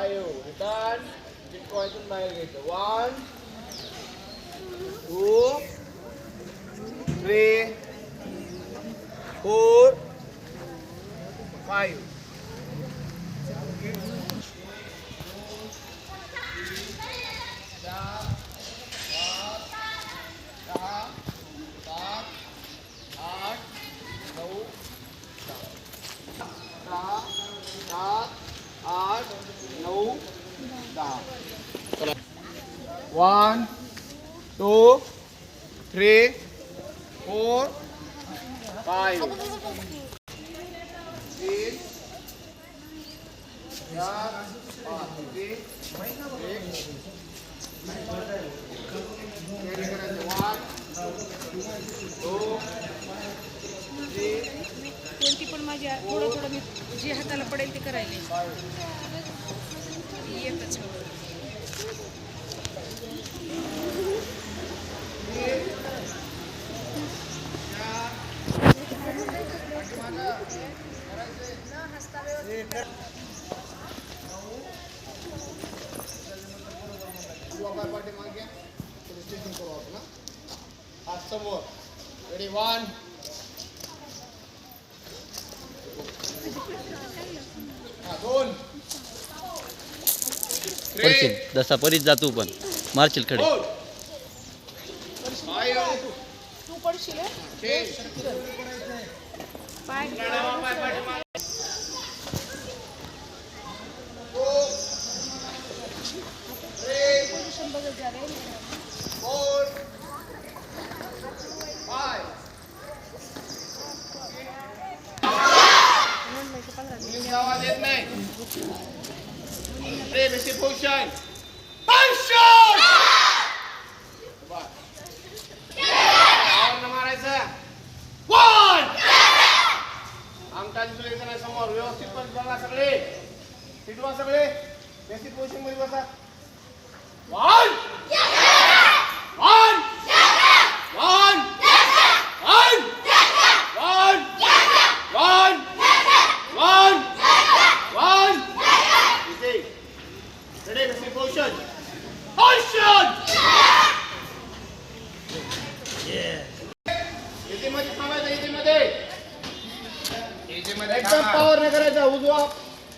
tayo. Return. Dip coins on. One. Two. Three. Four. Five. Ah. आठ नऊ दहा सात आठ नऊ दहा one two three four five म्हणजे थोडं थोडं मी जे हाताला पडेल ते करायला. येतच पाठी मागे स्टेशन करू आपण आज समोर रेडी वन पडशील. जसा परीत जातो पण. मारशील खडे. तू पडशील पोझिशनमध्ये बसा one one one one one one one one इथे रेडी बेसिक पोझिशन पोझिशन इथे मध्ये थांबायचं इथे मध्ये एकदम पॉवर नाही करायचा उजवा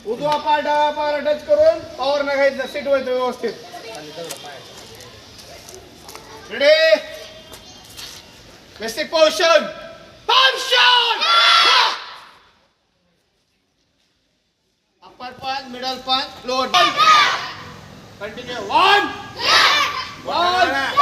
उजवा पाय डावा पाय टच करून पॉवर घ्यायचा सीट व्हायचं व्यवस्थित. Ready basic position position upper पाच मिडल पाच lower continue one one one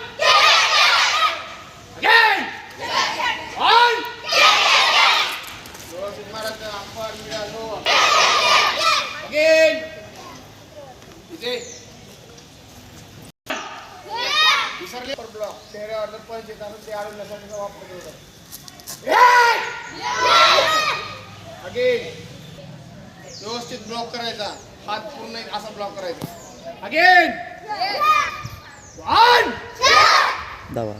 विसरले ब्लॉक. चेहऱ्यावर जर पंच येत असेल ते आळवण्यासाठी वापर करतो अगेन व्यवस्थित ब्लॉक करायचा. हात पूर्ण असा ब्लॉक करायचा. अगेन वन दावा.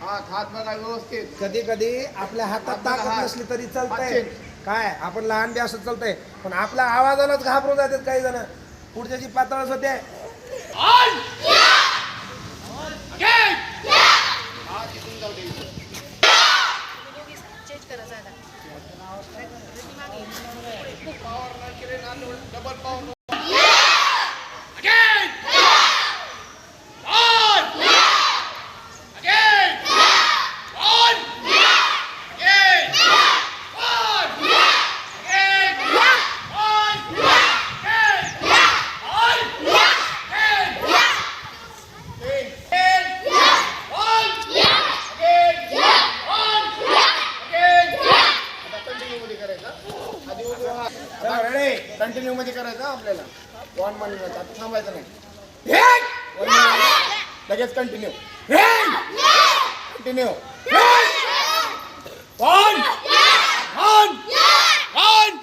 हात हात बघा व्यवस्थित. कधी कधी आपल्या हातात आपल्याला ताकद हात- नसली तरी चालतंय. हातचे. काय आपण लहान बी असं चालतंय. पण आपल्या आवाजालाच घाबरून जातात काही जण. पुढच्याची पातळच होते वन अगेन हात इथून जाऊ दे चेंज करा जागा पॉवर नाही केले ना double power again one again one again one again one again one again one again one continue मध्ये करायचं आपल्याला. वनमध्ये आता थांबायचं नाही. One minute. लगेच continue continue one one one one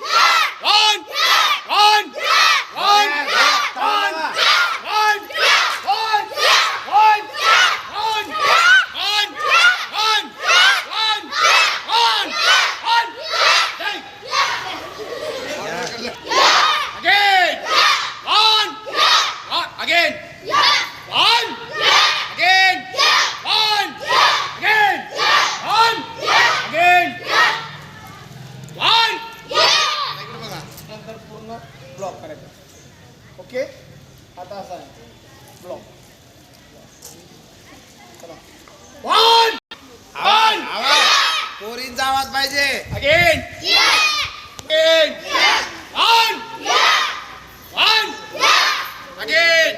आवाज पाहिजे. अगेन अगेन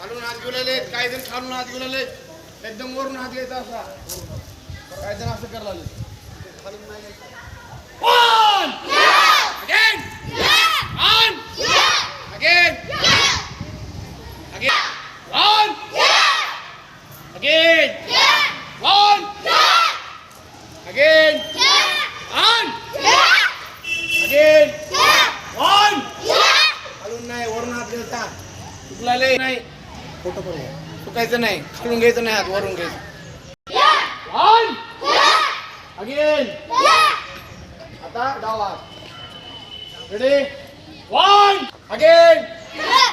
खालून हात घेऊलेले काही जण खालून हात घेऊलेले एकदम वरून हात घ्यायचा असा. काही जण असं करायला खालून नाही on again Again. Yeah. On. Yeah. Again. Yeah. On. Yeah. अजून नाही वरून हात घ्यायचा तुला लय नाही फोटो पण चुकायचं नाही खालून घ्यायचं नाही हात वरून घ्यायचं yeah. On. Yeah. Again. Yeah. आता डाव हात ready One. Again. Yeah.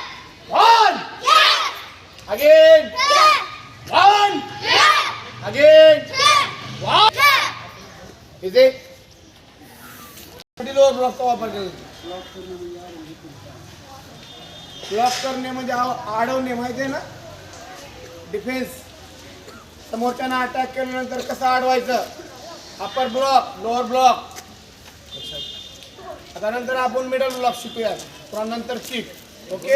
One. Yeah. Again. Yeah. One. Yeah. Again. Yeah. इथे लोअर ब्लॉकचा वापर केला ब्लॉक करणे म्हणजे अडवणे माहिती आहे ना? डिफेन्स समोरच्यानं अटॅक केल्यानंतर कसं अडवायचं अपर ब्लॉक लोअर ब्लॉक आता नंतर आपण मिडल ब्लॉक शिकूया नंतर किक ओके